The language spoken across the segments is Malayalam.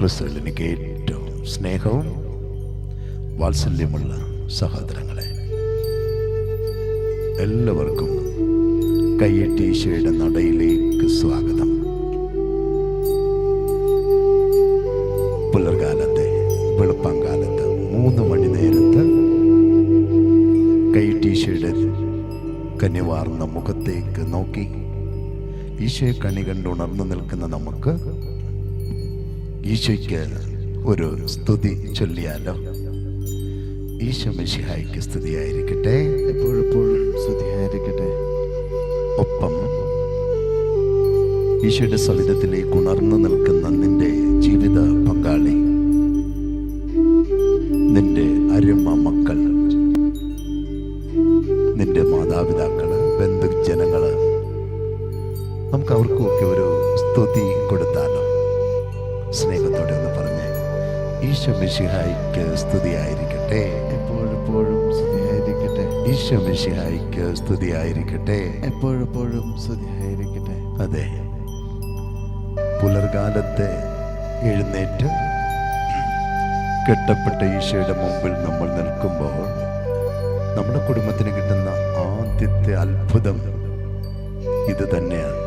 ക്രിസ്തുവിൽ എനിക്ക് ഏറ്റവും സ്നേഹവും വാത്സല്യമുള്ള സഹോദരങ്ങളെ എല്ലാവർക്കും കയ്യെട്ടി ഈശോയുടെ നടയിലേക്ക് സ്വാഗതം. പുലർകാലത്തെ വെളുപ്പാങ്കാലത്ത് മൂന്ന് മണി നേരത്ത് കയ്യെട്ടീശോയുടെ കന്യവാർന്ന മുഖത്തേക്ക് നോക്കി ഈശോയെ കണി കണ്ടുണർന്നു നിൽക്കുന്ന നമുക്ക് ഈശോയ്ക്ക് ഒരു സ്തുതി ചൊല്ലിയാലോ? ഈശോ മിശിഹായ്ക്ക് സ്തുതിയായിരിക്കട്ടെ. എപ്പോഴെപ്പോഴും സ്തുതിയായിരിക്കട്ടെ. ഒപ്പം ഈശോയുടെ സവിധത്തിലേക്ക് ഉണർന്നു നിൽക്കുന്ന നിന്റെ ജീവിത പങ്കാളി നിന്റെ അരുമ മക്കൾ നിന്റെ മാതാപിതാക്കൾ ബന്ധുജനങ്ങൾ നമുക്ക് അവർക്കുമൊക്കെ ഒരു സ്തുതി കൊടുത്താലോ? ഈശോ മിശിഹായിക്ക് സ്തുതിയായിരിക്കട്ടെ. എപ്പോഴെപ്പോഴും സ്തുതിയായിരിക്കട്ടെ. ഈശമിഷിഹായിക്ക് സ്തുതിയായിരിക്കട്ടെ. എപ്പോഴെപ്പോഴും സ്തുതിയായിരിക്കട്ടെ. അതെ. പുലർകാലത്തെ എഴുന്നേറ്റ് കെട്ടപ്പെട്ട ഈശോയുടെ മുമ്പിൽ നമ്മൾ നിൽക്കുമ്പോൾ നമ്മുടെ കുടുംബത്തിന് കിട്ടുന്ന ആദ്യത്തെ അത്ഭുതം ഇത് തന്നെയാണ്.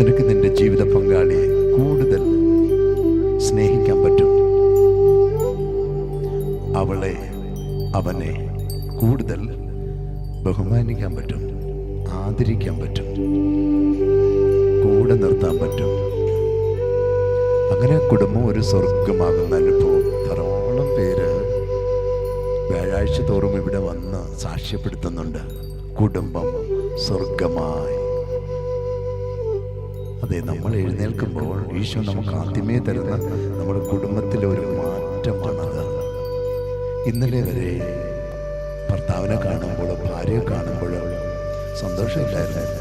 നിനക്ക് നിന്റെ ജീവിത പങ്കാളിയെ കൂടുതൽ സ്നേഹിക്കാൻ പറ്റും. അവളെ അവനെ കൂടുതൽ ബഹുമാനിക്കാൻ പറ്റും ആദരിക്കാൻ പറ്റും കൂടെ നിർത്താൻ പറ്റും. അങ്ങനെ കുടുംബം ഒരു സ്വർഗമാകുന്ന അനുഭവം. ധാരാളം പേര് വ്യാഴാഴ്ച തോറും ഇവിടെ വന്ന് സാക്ഷ്യപ്പെടുത്തുന്നുണ്ട്. കുടുംബം സ്വർഗമായി അതെ നമ്മൾ എഴുന്നേൽക്കുമ്പോൾ ഈശോ നമുക്ക് ആദ്യമേ തരുന്ന നമ്മുടെ കുടുംബത്തിലെ ഒരു മാറ്റമാണത് ഇന്നലെ വരെ ഭർത്താവിനെ കാണുമ്പോൾ ഭാര്യയെ കാണുമ്പോൾ സന്തോഷമില്ലായിരുന്നു.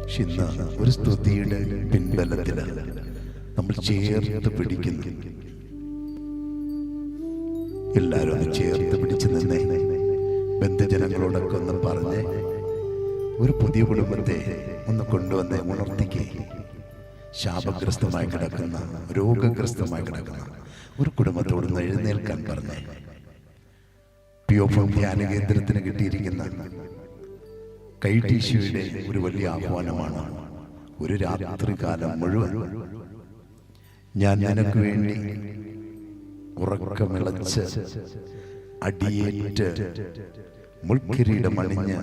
പക്ഷെ ഇന്ന് ഒരു സ്തുതിയുടെ പിൻബലത്തിൽ നമ്മൾ ചേർത്ത് പിടിക്കുന്നു. എല്ലാവരും ഒന്ന് ചേർത്ത് പിടിച്ച് നിന്നേ. ബന്ധുജനങ്ങളോടൊക്കെ ഒന്ന് പറഞ്ഞ്. ഒരു പുതിയ കുടുംബത്തെ ഒന്ന് കൊണ്ടുവന്ന് ഉണർത്തിക്കേ. ശാപഗ്രസ്തമായി കിടക്കുന്ന രോഗഗ്രസ്തമായി കിടക്കുന്ന ഒരു കുടുംബത്തോട് എഴുന്നേൽക്കാൻ പറഞ്ഞേ. പിയോഫം ധ്യാന കേന്ദ്രത്തിന് കിട്ടിയിരിക്കുന്ന കൈ കൈടീശയുടെ ഒരു വലിയ ആഹ്വാനമാണ് ഒരു രാത്രി കാലം മുഴുവൻ. ഞാൻ നിനക്ക് വേണ്ടി ഉറക്കമിളച്ച് അടിയേറ്റ് മുൾക്കിരീടം അണിഞ്ഞ്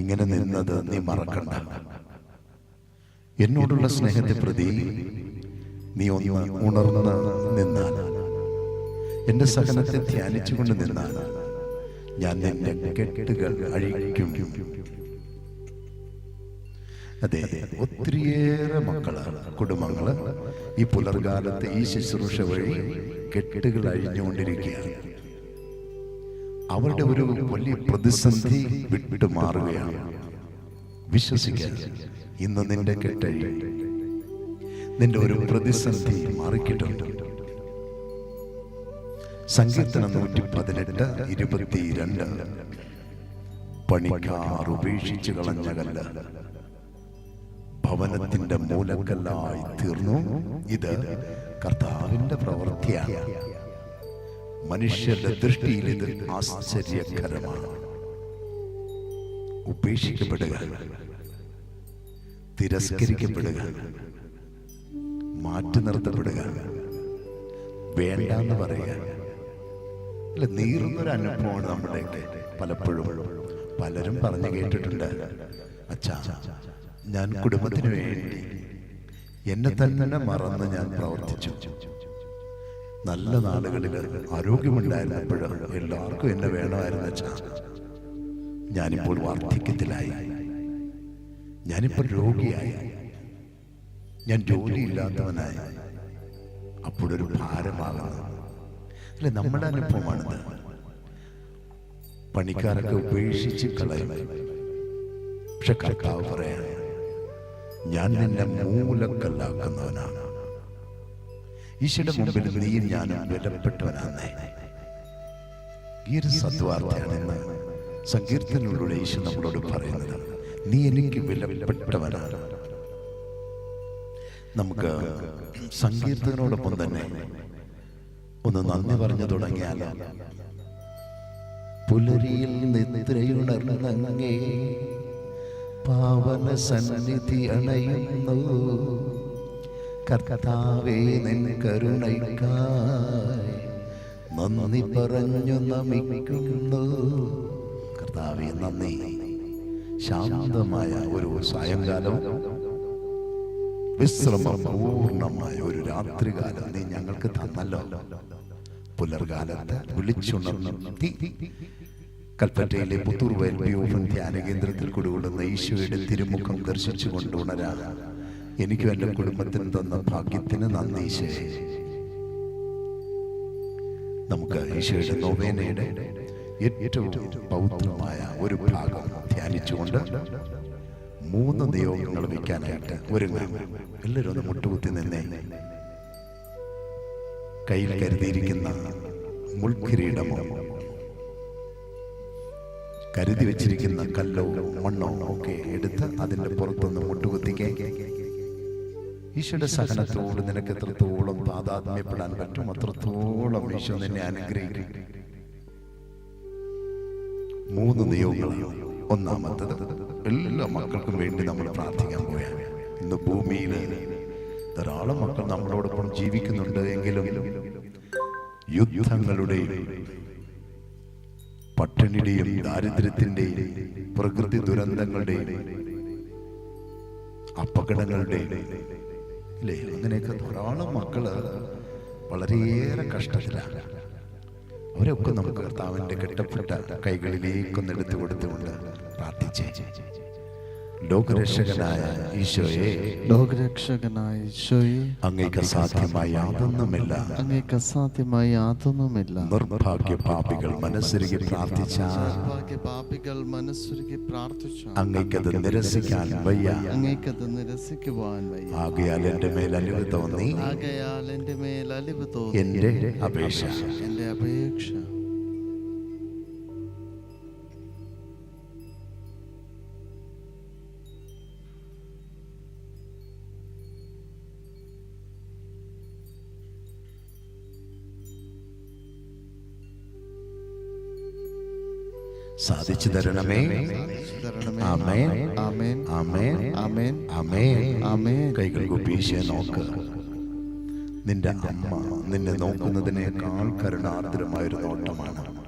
ഇങ്ങനെ നിന്നത് നീ മറക്കണ്ട. എന്നോടുള്ള സ്നേഹത്തെ പ്രതി നീ ഒന്ന് ഉണർന്ന് നിന്നാൽ എന്റെ സഹനത്തെ ധ്യാനിച്ചുകൊണ്ട് നിന്നാൽ ഞാൻ നിന്റെ കെട്ടുകൾ അഴിക്കും. അതെ ഒത്തിരിയേറെ മക്കൾ കുടുംബങ്ങൾ ഈ പുലർകാലത്ത് ഈ ശുശ്രൂഷ വഴി കെട്ടുകൾ അഴിഞ്ഞുകൊണ്ടിരിക്കുകയാണ്. അവരുടെ ഒരു വലിയ പ്രതിസന്ധി വിട്ടു മാറുകയാണ് വിശ്വസിക്കാൻ ഇന്ന് നിന്റെ കെട്ടഴി നിന്റെ ഒരു പ്രതിസന്ധി മാറിക്കിട്ടുണ്ട്. സങ്കീർത്തനം നൂറ്റി പതിനെട്ട് ഇരുപത്തിരണ്ട്. പണിക്കാർ ഉപേക്ഷിച്ചു കളഞ്ഞ കല്ല് ഭവനത്തിന്റെ മൂലക്കല്ലായി തീർന്നു. ഇത് കർത്താവിന്റെ പ്രവൃത്തിയാണ്. മനുഷ്യരുടെ ദൃഷ്ടിയിൽ ഇത് ആശ്ചര്യകരമാണ്. ഉപേക്ഷിക്കപ്പെടുക തിരസ്കരിക്കപ്പെടുക മാറ്റി നിർത്തപ്പെടുക വേണ്ട എന്ന് പറയുക. അല്ല നീറുന്നൊരു അനുഭവമാണ് നമ്മുടെയൊക്കെ പലപ്പോഴും. പലരും പറഞ്ഞു കേട്ടിട്ടുണ്ട് അച്ഛാ ഞാൻ കുടുംബത്തിന് വേണ്ടി എന്നെ തന്നെ മറന്ന് ഞാൻ പ്രവർത്തിച്ചു. നല്ല നാളുകളിൽ ആരോഗ്യമുണ്ടായിരുന്നപ്പോൾ എല്ലാവർക്കും എന്നെ വേണമായിരുന്നു ഞാനിപ്പോൾ വാർദ്ധക്യത്തിലായി. ഞാനിപ്പോൾ രോഗിയായി. ഞാൻ ജോലിയില്ലാത്തവനായി. അപ്പോഴൊരു ഭാരമാകുന്നു. അല്ലെ നമ്മുടെ അനുഭവമാണിത്. പണിക്കാരൊക്കെ ഉപേക്ഷിച്ച് കളയും. പക്ഷെ കർത്താവ് പറയാ ഞാൻ നിന്നെ മൂലക്കല്ലാക്കുന്നവനാണ്. ഈശോയുടെ മുമ്പിൽ നീയും ഞാനും വിലപ്പെട്ടവനാണ് ഈ ഒരു സദ്വാർത്തയാണ് ഇന്ന് സങ്കീർത്തനങ്ങളിലൂടെ ഈശോ നമ്മളോട് പറയുന്നത്. നീ എനിക്ക് വിലപ്പെട്ടവനാണ്. നമുക്ക് സങ്കീർത്തനോടൊപ്പം തന്നെ ഒന്ന് നന്ദി പറഞ്ഞു തുടങ്ങിയാൽ പുലരിയിൽ നിദ്രയുണർന്നങ്ങേ പാവന സന്നിധി അണയുന്നു. കർത്താവേ നിൻ കരുണയ്ക്കായി നന്ദി പറഞ്ഞു നമിക്കുന്നു. കർത്താവേ നന്ദി. ശാന്തമായ ഒരു സായങ്കാലവും വിശ്രമപൂർണമായ ഒരു രാത്രികാലം നീ ഞങ്ങൾക്ക് തന്നല്ലോ. പുലർകാലത്ത് വിളിച്ചുണർത്തി കൽപ്പറ്റയിലെ പുത്തൂർ വയൽ ധ്യാന കേന്ദ്രത്തിൽ കൂടുകൊള്ളുന്ന ഈശോയുടെ തിരുമുഖം ദർശിച്ചു കൊണ്ടുണരാ എനിക്കും എന്റെ കുടുംബത്തിന് തന്ന ഭാഗ്യത്തിന് നന്ദി നമുക്ക് ഈശോയുടെ നോവേനയുടെ ഏറ്റവും പൗത്രമായ ഒരു ഭാഗം ധ്യാനിച്ചുകൊണ്ട് മൂന്ന് ദൈവങ്ങൾ വയ്ക്കാനായിട്ട് ഒരുങ്ങാം. എല്ലാവരും ഒന്ന് മുട്ടുകുത്തി നിന്നേ. കയ്യിൽ കരുതിയിരിക്കുന്ന മുൾക്കിരീടമോ കരുതി വെച്ചിരിക്കുന്ന കല്ലോ മണ്ണോ ഒക്കെ എടുത്ത് അതിന്റെ പുറത്തുനിന്ന് മുട്ടുകുത്തിക്കേ. ഈശോയുടെ സഹനത്തോട് നിനക്ക് എത്രത്തോളം താതാത്മ്യപ്പെടാൻ പറ്റും? അത്രത്തോളം ഈശോ നിന്നെ അനുഗ്രഹിക്കും. മൂന്ന് നിയോഗങ്ങളാണ് ഒന്നാമത്തത്. എല്ലാ മക്കൾക്കും വേണ്ടി നമ്മൾ പ്രാർത്ഥിക്കാൻ പോയാൽ ഇന്ന് ഭൂമിയിൽ ധാരാളം മക്കൾ നമ്മളോടൊപ്പം ജീവിക്കുന്നുണ്ട് എങ്കിലും യുദ്ധങ്ങളുടെയും പട്ടിണിയുടെയും ദാരിദ്ര്യത്തിന്റെയും പ്രകൃതി ദുരന്തങ്ങളുടെയും അപകടങ്ങളുടെയും ഇല്ലേ? അങ്ങനെയൊക്കെ ധാരാളം മക്കൾ വളരെയേറെ കഷ്ടത്തിലാണ്. അവരൊക്കെ നമുക്ക് കർത്താവിന്റെ കെട്ടപ്പെട്ട കൈകളിലേക്കൊന്ന് എടുത്തു കൊടുത്തുകൊണ്ട് പ്രാർത്ഥിച്ചേ. ലോകരക്ഷകനായ ഈശോയെ ലോകരക്ഷകനായ ഈശോയെ അങ്ങേക്ക് സാധ്യമായി യാതൊന്നുമില്ല അങ്ങേക്ക് അസാധ്യമായി യാതൊന്നുമില്ല നിർഭാഗ്യ പാപികൾ മനസ്സിരുകി പ്രാർത്ഥിച്ച നിർഭാഗ്യ പാപികൾ മനസ്സുരുക്കി പ്രാർത്ഥിച്ച അങ്ങേക്കത് നിരസിക്കാൻ വയ്യ. അങ്ങേക്കത് നിരസിക്കുവാൻ വയ്യ. ആകയാൽ എന്റെ മേൽ അലിവ് തോന്നി. ആകയാൽ എന്റെ മേൽ അലിവ് തോന്നി. എന്റെ അപേക്ഷ. എന്റെ അപേക്ഷ. സാധിച്ചു തരണമേ. ആമേൻ. ആമേൻ. ആമേൻ. ആമേൻ. ആമേൻ ആമേൻ കൈകൾ കുപ്പീശയെ നോക്ക്. നിന്റെ അമ്മ നിന്നെ നോക്കുന്നതിനേക്കാൾ കരുണാർദ്രമായൊരു നോട്ടമാണ്.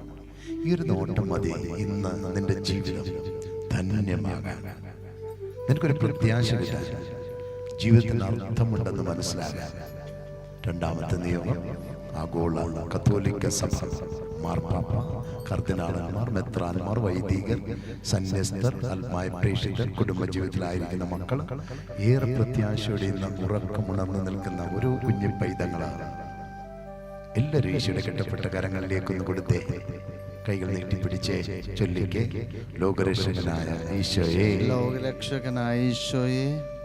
ഈ ഒരു നോട്ടം മതി. ഇന്ന് നിന്റെ ജീവിതം ധന്യമാകാൻ. നിനക്കൊരു പ്രത്യാശ കിട്ടാൻ. ജീവിതത്തിന് അർത്ഥമുണ്ടെന്ന് മനസ്സിലാകാൻ. രണ്ടാമത്തെ നിയമം ആഗോള കത്തോലിക്ക സഭ. മാർപ്പാപ്പ കർദിനാളന്മാർ മെത്രാന്മാർ വൈദികർ സന്യസ്തർ ആത്മായ പ്രേക്ഷിതർ കുടുംബജീവിതത്തിലായിരിക്കുന്ന മക്കൾ ഏറെ പ്രത്യാശയോടെ ഇന്ന് ഉറക്കമുണർന്നു നിൽക്കുന്ന ഒരു കുഞ്ഞു പൈതങ്ങളാണ്. എല്ലാവരും ഈശോയുടെ കെട്ടപ്പെട്ട കരങ്ങളിലേക്കൊന്ന് കൊടുത്തേ. കൈകൾ നീട്ടിപ്പിടിച്ചേ ചൊല്ലിക്കേ. ലോകരക്ഷകനായ ഈശോയെ. ലോകരക്ഷകനായ ഈശോയെ.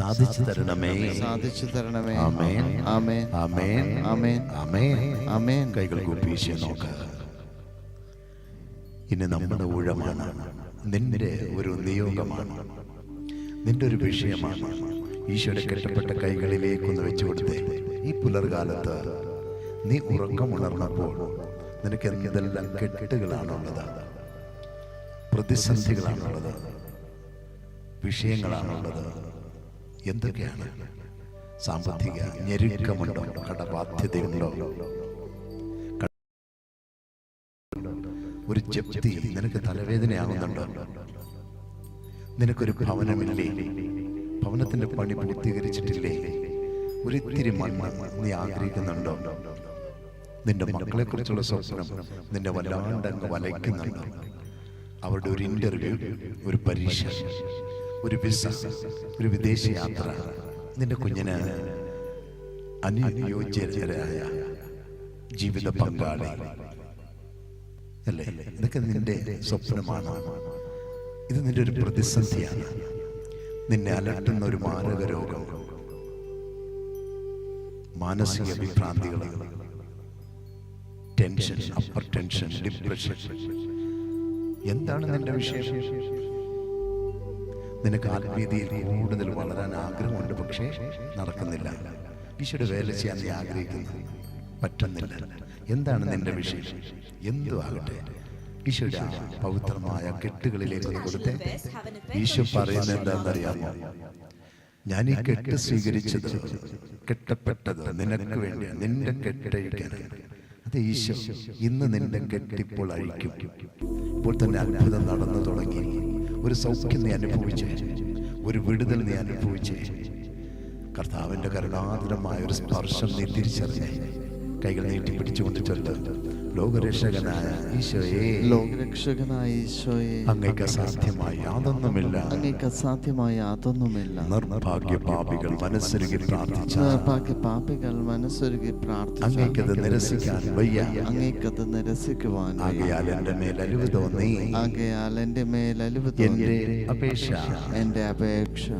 സാധിച്ചു തരണമേ. സാധിച്ചു തരണമേ. ആമേൻ. ആമേൻ. ആമേൻ. ആമേൻ. ആമേൻ. ആമേൻ. കൈകൾ കൂപ്പീശ നോക്ക. ഇനി നമ്മുടെ ഊഴമാണ്. നിന്റെ ഒരു നിയോഗമാണ്. നിന്റെ ഒരു വിഷയമാണ്. ഈശോയുടെ കെട്ടപ്പെട്ട കൈകളിലേക്കൊന്ന് വെച്ചു കൊടുത്തേ. ഈ പുലർകാലത്ത് നീ ഉറക്കമുണർന്നപ്പോൾ നിനക്ക് എന്തെല്ലാം കെട്ടുകളാണുള്ളത്? പ്രതിസന്ധികളാണുള്ളത്. വിഷയങ്ങളാണുള്ളത്. എന്തൊക്കെയാണ്? സാമ്പത്തിക ഞെരുക്കമുണ്ടോ? കടബാധ്യതയുണ്ടോ? ഒരു ചെപ്തി നിനക്ക് തലവേദനയാകുന്നുണ്ടോ നിനക്കൊരു ഭവനമില്ലേ? ഭവനത്തിന്റെ പണി പൂർത്തീകരിച്ചിട്ടില്ലേ? ഒരിത്തിരി മണ്ണ് നീ ആഗ്രഹിക്കുന്നുണ്ടോ? നിന്റെ മക്കളെ കുറിച്ചുള്ള സ്വപ്നം നിന്റെ വല്ലാണ്ട് അങ്ങ് വലയ്ക്കുന്നുണ്ടോ. അവരുടെ ഒരു ഇന്റർവ്യൂ ഒരു പരീക്ഷ. ഒരു വിസ ഒരു വിദേശ യാത്ര. നിന്റെ കുഞ്ഞിന് അനുയോജ്യരായ ജീവിത പങ്കാളി. അല്ലേ? ഇതൊക്കെ നിന്റെ സ്വപ്നമാണ്. ഇത് നിന്റെ ഒരു പ്രതിസന്ധിയാണ്. നിന്നെ അലട്ടുന്ന ഒരു മാരക രോഗം മാനസിക വിഭ്രാന്തികൾ. Tension hypertension depression. എന്താണ് നിന്റെ വിഷയം? നിനക്ക് ആത്മീയതയിൽ കൂടുതൽ വളരാൻ ആഗ്രഹമുണ്ട് പക്ഷേ നടക്കുന്നില്ല. ഈശോയുടെ വേല ചെയ്യാൻ നീ ആഗ്രഹിക്കുന്നു. പറ്റുന്നില്ല. എന്താണ് നിന്റെ വിഷയം? എന്തു ആകട്ടെ? ഈശോയുടെ പവിത്രമായ കെട്ടുകളിലേക്ക് കൊടുത്ത്. ഈശോ പറയുന്നത് എന്താണെന്നറിയാമോ? ഞാൻ ഈ കെട്ട് സ്വീകരിച്ചത് കെട്ടപ്പെട്ടത് നിനക്ക് വേണ്ടിയാണ്. നിന്റെ കെട്ടഴിക്കാനാണ്. അത് ഈശോ ഇന്ന് നിന്റെ കെട്ടിപ്പോൾ അഴിക്കും. ഇപ്പോൾ തന്നെ അത്ഭുതം നടന്നു തുടങ്ങി. ഒരു സൗഖ്യം നീ അനുഭവിച്ചേ. ഒരു വിടുതൽ നീ അനുഭവിച്ചേ. കർത്താവിന്റെ കരുണാതരമായ ഒരു സ്പർശം നീ തിരിച്ചറിഞ്ഞേ. കൈകൾ നീട്ടി പിടിച്ചുകൊണ്ട് ചൊല്ല്. ലോകരക്ഷകനായ ഈശോയെ. ലോകരക്ഷകനായ ഈശോയെ. അങ്ങേക്ക് അസാധ്യമായി യാതൊന്നുമില്ല. അങ്ങേക്ക് അസാധ്യമായ യാതൊന്നുമില്ല. നിർഭാഗ്യ പാപികൾ മനസ്സൊരുക്കി പ്രാർത്ഥിച്ച നിർഭാഗ്യ പാപികൾ മനസ്സൊരുക്കി പ്രാർത്ഥിച്ചു അങ്ങേക്കത് നിരസിക്കാൻ വയ്യ. അങ്ങേക്കത് നിരസിക്കുവാൻ. ആകയാൽ എന്റെ മേൽ അലിവ് തോന്നി. ആകയാൽ എന്റെ മേൽ അലിവ് എന്റെ അപേക്ഷ. എന്റെ അപേക്ഷ.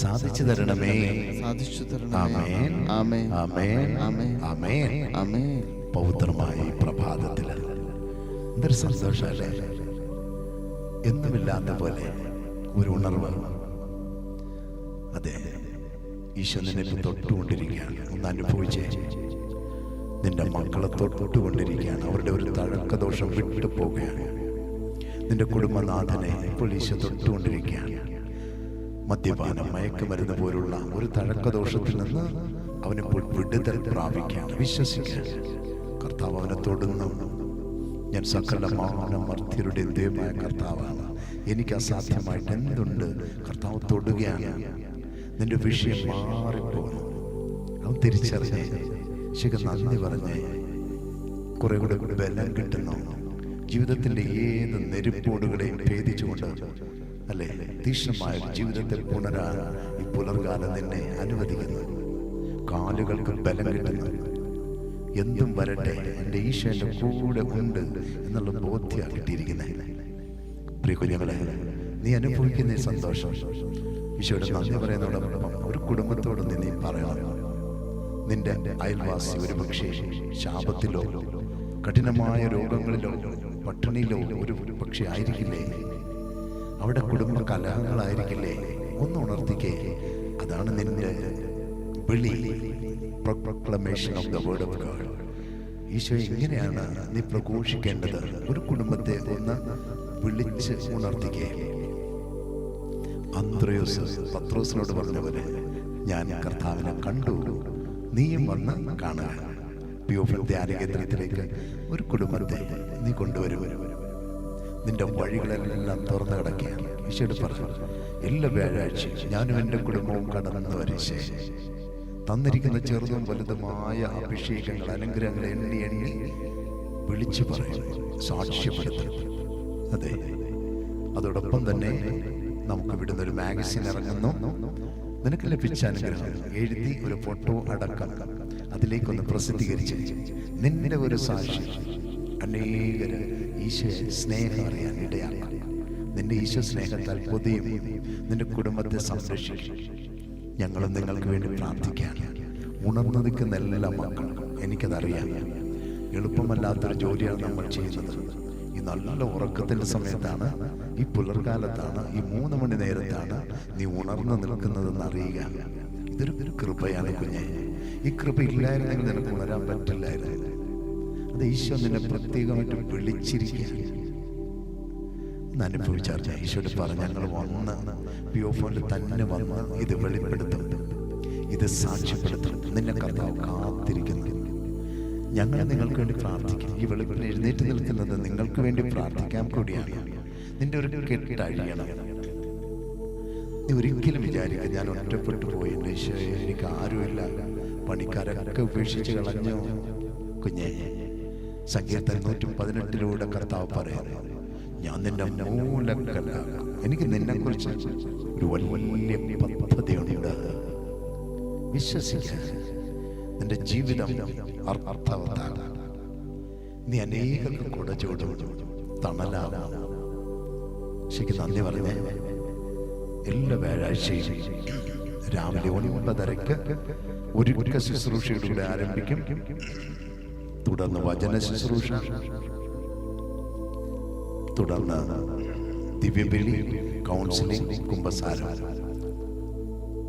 സാധിച്ചു തരണമേ. സാധിച്ചു തരണമേ. ആമേൻ. പ്രഭാതത്തിൽ എന്തൊരു എന്നുമില്ലാത്ത പോലെ ഒരു ഉണർവ്. അതെ ഈശോ നിന്നെ തൊട്ടുകൊണ്ടിരിക്കുകയാണ്. ഒന്ന് അനുഭവിച്ചേ. നിന്റെ മക്കളെ തൊട്ടുകൊണ്ടിരിക്കുകയാണ്. അവരുടെ ഒരു തഴക്കദോഷം വിട്ടു പോവുകയാണ് നിന്റെ കുടുംബനാഥനെ ഇപ്പോൾ ഈശോ തൊട്ടുകൊണ്ടിരിക്കുകയാണ്. മദ്യപാനം മയക്കുമരുന്ന് പോലുള്ള ഒരു തഴക്കദോഷത്തിൽ നിന്ന് അവനിപ്പോൾ വിടുതൽ പ്രാപിക്കാൻ വിശ്വസിക്കാൻ കർത്താവ് അവനെ തൊടുന്നു. ഞാൻ സകല മാനമർത്യരുടെ ദൈവമായ കർത്താവാണ്. എനിക്ക് അസാധ്യമായിട്ട് എന്തുണ്ട്? കർത്താവ് തൊടുകയാണ്. നിന്റെ വിഷയം മാറിപ്പോകുന്നു. അവൻ തിരിച്ചറിഞ്ഞേ ശിഖ നന്ദി പറഞ്ഞേ കുറെ കൂടെ ബലം കിട്ടുന്നു. ജീവിതത്തിന്റെ ഏത് നെരുപ്പോടുകളെയും ഭേദിച്ചുകൊണ്ട് അല്ലേ? തീക്ഷ്ണമായ ജീവിതത്തിൽ ജീവിതത്തെ പുണരാൻ ഈ പുലർകാലം നിന്നെ അനുവദിക്കുന്നു. കാലുകൾക്ക് ബലം കിട്ടുന്നു. എന്തും വരട്ടെ എന്റെ ഈശോ കൂടെ ഉണ്ട് എന്നുള്ള ബോധ്യം കിട്ടിയിരിക്കുന്നത് പ്രിയ നീ അനുഭവിക്കുന്ന സന്തോഷം. ഈശോയുടെ നന്ദി പറയുന്നതോടൊപ്പം ഒരു കുടുംബത്തോട് നീ പറയണം. നിന്റെ അയൽവാസി ഒരു പക്ഷേ ശാപത്തിലോ കഠിനമായ രോഗങ്ങളിലോ പട്ടിണിയിലോ ഒരു പക്ഷേ ആയിരിക്കില്ലേ? അവിടെ കുടുംബ കലഹങ്ങളായിരിക്കില്ലേ? ഒന്ന് ഉണർത്തിക്കേ. അതാണ് നിന്റെ വിളി proclamation of the word of God Isho എങ്ങനെയാണ് നീ പ്രഘോഷിക്കേണ്ടത്. ഒരു കുടുംബത്തെ ഒന്ന് വിളിച്ച് ഉണർത്തിക്കേ. അന്ത്രയോസ് പത്രോസിനോട് പറഞ്ഞ പോലെ ഞാൻ കർത്താവിനെ കണ്ടു. നീയും വന്ന് കാണുക. പ്യൂഫൽ ധ്യാന കേന്ദ്രത്തിലേക്ക് ഒരു കുടുംബത്തെ നീ കൊണ്ടുവരും. നിന്റെ വഴികളെല്ലാം തുറന്നു കിടക്കുകയാണ്. ഈശോട് പറഞ്ഞു എല്ലാ വ്യാഴാഴ്ചയും ഞാനും എന്റെ കുടുംബവും കടന്നു വരിശേ തന്നിരിക്കുന്ന ചെറുതും വലുതുമായ അഭിഷേകങ്ങൾ അനുഗ്രഹങ്ങൾ എണ്ണി എണ്ണി വിളിച്ചു പറയുന്നു സാക്ഷ്യപ്പെടുത്തും അതെ അതോടൊപ്പം തന്നെ നമുക്ക് ഇവിടുന്ന് ഒരു മാഗസിൻ ഇറങ്ങുന്നു. നിനക്ക് ലഭിച്ച അനുഗ്രഹം. എഴുതി ഒരു ഫോട്ടോ അടക്കം അതിലേക്കൊന്ന് പ്രസിദ്ധീകരിച്ച് നിന്റെ ഒരു സാക്ഷി. അനേകര് ഈശോ സ്നേഹം അറിയാൻ ഇടയാക്കാം. നിന്റെ ഈശോ സ്നേഹത്താൽ പൊതിയും നിന്റെ കുടുംബത്തെ സംരക്ഷിക്കും. ഞങ്ങളും നിങ്ങൾക്ക് വേണ്ടി പ്രാർത്ഥിക്കാൻ ഉണർന്നു നിൽക്കുന്ന എല്ലാ മക്കളും എനിക്കതറിയാം. എളുപ്പമല്ലാത്തൊരു ജോലിയാണ് നമ്മൾ ചെയ്യുന്നത്. ഈ നല്ല ഉറക്കത്തിന്റെ സമയത്താണ് ഈ പുലർകാലത്താണ് ഈ മൂന്ന് മണി നേരത്താണ് നീ ഉണർന്നു നിൽക്കുന്നതെന്ന് അറിയുക. ഇതൊരു കൃപയാണ് കുഞ്ഞെ. ഈ കൃപ ഇല്ലായിരുന്നെങ്കിൽ നിനക്ക് ഉണരാൻ പറ്റില്ലായിരുന്നു. ഈശോ നിന്നെ പ്രത്യേകമായിട്ട് വിളിച്ചിരിക്കുകയാണ്. അനുഭവിച്ചറിഞ്ഞ ഈശോട് പറഞ്ഞ ഞങ്ങൾ വന്ന് വ്യൂഫോണിൽ തന്നെ വന്ന് ഇത് വെളിപ്പെടുത്തും. ഇത് സാക്ഷ്യപ്പെടുത്തും. നിന്നെ കർത്താവ് കാത്തിരിക്കുന്നു. ഞങ്ങൾ നിങ്ങൾക്ക് വേണ്ടി പ്രാർത്ഥിക്കും. ഈ വെളിപ്പെടുത്തി എഴുന്നേറ്റ് നിൽക്കുന്നത് നിങ്ങൾക്ക് വേണ്ടി പ്രാർത്ഥിക്കാൻ കൂടിയാണ്. നിന്റെ ഒരു കെട്ടഴിയണം നീ ഒരിക്കലും വിചാരിക്കുക ഞാൻ ഒറ്റപ്പെട്ടു പോയി. എന്റെ ഈശോയെ എനിക്ക് ആരുമില്ല. പണിക്കാരൊക്കെ ഉപേക്ഷിച്ച് കളഞ്ഞു. കുഞ്ഞെ സങ്കീർത്തൻ നൂറ്റി പതിനെട്ടിലൂടെ കർത്താവ് പറയുന്നു ഞാൻ നിന്റെ മൂലക്കലാക്കും എനിക്ക് നിന്നെക്കുറിച്ച് ഒരു വലിയ പദ്ധതിയുണ്ട്. വിശ്വസിക്കുക നിന്റെ ജീവിതം അർത്ഥവത്താണ് നീ അനേകർക്ക് കൂടെ ചൂടും തണലാകാം. ശരിക്കും നന്ദി പറഞ്ഞേ. എല്ലാ വ്യാഴാഴ്ചയും രാവിലെ ഒൻപതരക്ക് ഒരു ശുശ്രൂഷയുടെ ആരംഭിക്കും. തുടർന്ന് വചന ശുശ്രൂഷ തുടർന്ന് ദിവ്യബലി കൗൺസിലിംഗ് കുംഭസാരം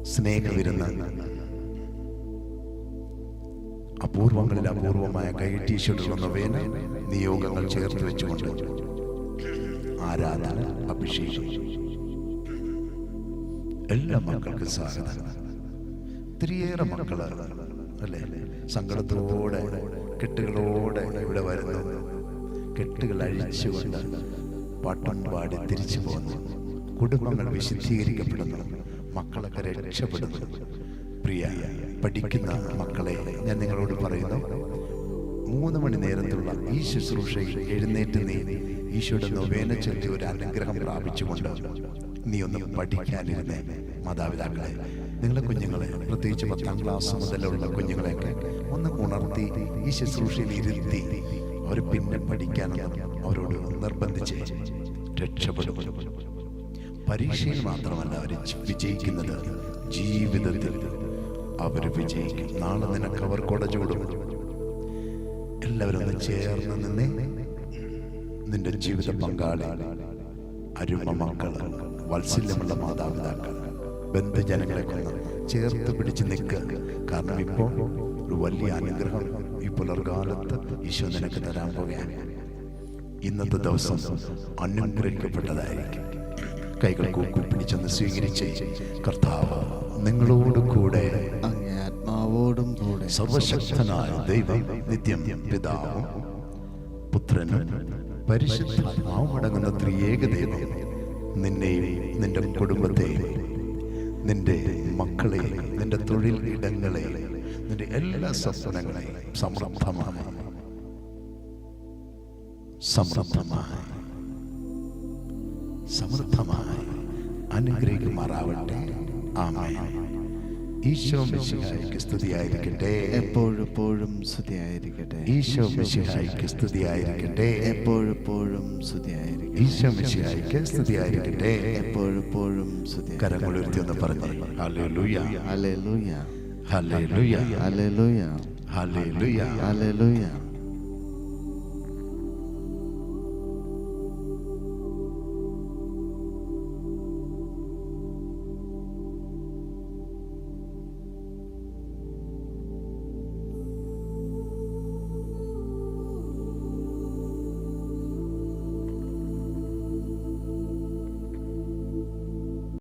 സ്നേഹവിരുന്ന്. അപൂർവങ്ങളിൽ അപൂർവമായ കൈറ്റീഷുകളുള്ള വേന നിയോഗങ്ങൾ ചേർത്ത് വെച്ചുകൊണ്ട് ആരാധന അഭിഷേകം. എല്ലാ മക്കൾക്കും സ്വാഗതം. ഒത്തിരിയേറെ മക്കൾ അല്ലേ? സങ്കടത്തോടെ കെട്ടുകളോടെ ഇവിടെ വരുന്നു. കെട്ടുകൾ അഴിച്ചുകൊണ്ട് പാട്ടം പാടി തിരിച്ചു പോകുന്നു കുടുംബങ്ങൾ വിശുദ്ധീകരിക്കപ്പെടുന്നു. മക്കളൊക്കെ രക്ഷപ്പെടുന്നു. പ്രിയ പഠിക്കുന്ന മക്കളെ ഞാൻ നിങ്ങളോട് പറയുന്നു മൂന്ന് മണി നേരത്തുള്ള ഈ ശുശ്രൂഷയിൽ എഴുന്നേറ്റ് നീ ഈശോയുടെ നൊവേന ചൊല്ലി ഒരു അനുഗ്രഹം പ്രാപിച്ചുകൊണ്ട് നീ ഒന്ന് പഠിക്കാനിരുന്നേ. മാതാപിതാക്കളെ നിങ്ങളെ കുഞ്ഞുങ്ങളെ പ്രത്യേകിച്ച് പത്താം ക്ലാസ് മുതലുള്ള കുഞ്ഞുങ്ങളെയൊക്കെ ഒന്ന് ഉണർത്തി ഈ ശുശ്രൂഷയിൽ ഇരുത്തി അവർ പിന്നെ പഠിക്കാനെന്ന് അവരോട് നിർബന്ധിച്ച് രക്ഷപ്പെടും. പരീക്ഷയിൽ മാത്രമല്ല അവർ വിജയിക്കുന്നത് ജീവിതത്തിൽ. അവർ വിജയിക്കും. നാളെ നിനക്ക് അവർ കൊട എല്ലാവരും ഒന്ന് ചേർന്ന് നിന്നെ. നിന്റെ ജീവിത പങ്കാളി അരുമ മക്കൾ വാത്സല്യമുള്ള മാതാപിതാക്കൾ ബന്ധുജനങ്ങളെ കൊന്ന് ചേർത്ത് പിടിച്ച് നിൽക്കുക. കാരണം ഇപ്പോൾ ഒരു വലിയ അനുഗ്രഹം ഈ പുലർകാലത്ത് ഈശോ നിനക്ക് തരാൻ പോകുകയാണ് ഇന്നത്തെ ദിവസം അനുഗ്രഹിക്കപ്പെട്ടതായിരിക്കും. കൈകൾ കൂപ്പി പിടിച്ചൊന്ന് സ്വീകരിച്ച് കർത്താവ് നിങ്ങളോട് കൂടെ ആത്മാവോടും കൂടെ സർവശക്തനായ ദൈവം നിത്യം പിതാവും പുത്രനും പരിശുദ്ധാത്മാവും അടങ്ങുന്ന ത്രിയേക ദൈവം. നിന്നെയും നിന്റെ കുടുംബത്തെയും നിന്റെ മക്കളെ നിന്റെ തൊഴിൽ ഇടങ്ങളെ നിന്റെ എല്ലാ സ്വപ്നങ്ങളെയും സമൃദ്ധമായി സമൃദ്ധമായി സമൃദ്ധമായി അനുഗ്രഹിക്കുമാറാവട്ടെ. ആമേൻ. ഈശോ മിശിഹായിക്ക് സ്തുതിയായിരിക്കട്ടെ. എപ്പോഴെപ്പോഴും സ്തുതിയായിരിക്കട്ടെ. ഈശോ മിശിഹായിക്ക് സ്തുതിയായിരിക്കട്ടെ. എപ്പോഴെപ്പോഴും സ്തുതിയായിരിക്കട്ടെ. ഈശോ മിശിഹായിക്ക് സ്തുതിയായിരിക്കട്ടെ. എപ്പോഴെപ്പോഴും സ്തുതി കരങ്ങൾ ഉയർത്തി ഒന്ന് പറഞ്ഞു hallelujah. Hallelujah. Hallelujah. Hallelujah. Hallelujah. Hallelujah.